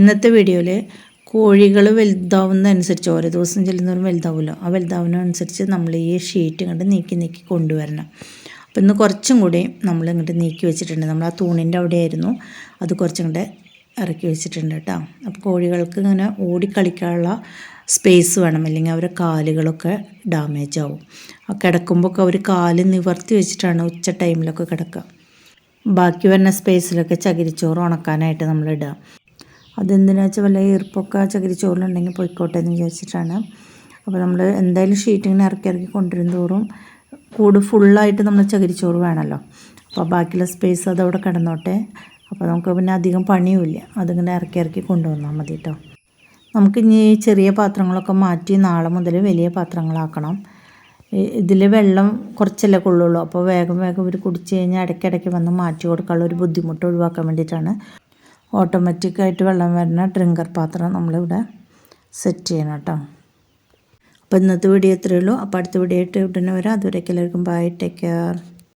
ഇന്നത്തെ വീഡിയോയിൽ കോഴികൾ വലുതാവുന്നതനുസരിച്ച് ഓരോ ദിവസം ചെല്ലുന്നവരും വലുതാവുമല്ലോ ആ വലുതാവുന്നതനുസരിച്ച് നമ്മൾ ഈ ഷീറ്റ് ഇങ്ങോട്ട് നീക്കി നീക്കി കൊണ്ടുവരണം. അപ്പോൾ ഇന്ന് കുറച്ചും കൂടി നമ്മൾ ഇങ്ങോട്ട് നീക്കി വെച്ചിട്ടുണ്ട്. നമ്മൾ ആ തൂണിന്റെ അവിടെയായിരുന്നു. അത് കുറച്ചും കൂടെ ഇറക്കി വെച്ചിട്ടുണ്ട് കേട്ടോ. അപ്പോൾ കോഴികൾക്ക് ഇങ്ങനെ ഓടിക്കളിക്കാനുള്ള സ്പേസ് വേണം. അല്ലെങ്കിൽ അവരുടെ കാലുകളൊക്കെ ഡാമേജ് ആവും. കിടക്കുമ്പോൾ ഒക്കെ അവർ കാൽ നിവർത്തി വെച്ചിട്ടാണ് ഉച്ച ടൈമിലൊക്കെ കിടക്കുക. ബാക്കി വരുന്ന സ്പേസിലൊക്കെ ചകിരിച്ചോറ് ഉണക്കാനായിട്ട് നമ്മൾ ഇടുക. അതെന്തിനാ വെച്ചാൽ വല്ല ഈർപ്പൊക്കെ ചകിരിച്ചോറിലുണ്ടെങ്കിൽ പൊയ്ക്കോട്ടെ എന്ന് വിചാരിച്ചിട്ടാണ്. അപ്പോൾ നമ്മൾ എന്തായാലും ഷീറ്റ് ഇങ്ങനെ ഇറക്കി ഇറക്കി കൊണ്ടുവരും തോറും കൂട് ഫുള്ളായിട്ട് നമ്മൾ ചകിരിച്ചോറ് വേണമല്ലോ. അപ്പോൾ ബാക്കിയുള്ള സ്പേസ് അതവിടെ കിടന്നോട്ടെ. അപ്പോൾ നമുക്ക് പിന്നെ അധികം പണിയുമില്ല അതിങ്ങനെ ഇറക്കി ഇറക്കി കൊണ്ടുവന്നാൽ മതി കേട്ടോ. നമുക്ക് ഇനി ഈ ചെറിയ പാത്രങ്ങളൊക്കെ മാറ്റി നാളെ മുതൽ വലിയ പാത്രങ്ങളാക്കണം. ഇതിൽ വെള്ളം കുറച്ചല്ലേ കൊള്ളുള്ളൂ. അപ്പോൾ വേഗം വേഗം ഇവർ കുടിച്ച് കഴിഞ്ഞാൽ ഇടയ്ക്കിടയ്ക്ക് വന്ന് മാറ്റി കൊടുക്കാനുള്ള ഒരു ബുദ്ധിമുട്ട് ഒഴിവാക്കാൻ വേണ്ടിയിട്ടാണ്. ഓട്ടോമാറ്റിക്കായിട്ട് വെള്ളം വരുന്ന ഡ്രിങ്കർ പാത്രം നമ്മളിവിടെ സെറ്റ് ചെയ്യണം കേട്ടോ. അപ്പോൾ ഇന്നത്തെ വീഡിയോ ഇത്രയേ ഉള്ളൂ. അപ്പോൾ അടുത്ത വീഡിയോ ആയിട്ട് ഉടനെ വരാം. അതുവരേക്കും എല്ലാവർക്കും ബൈ ടേക്ക് കെയർ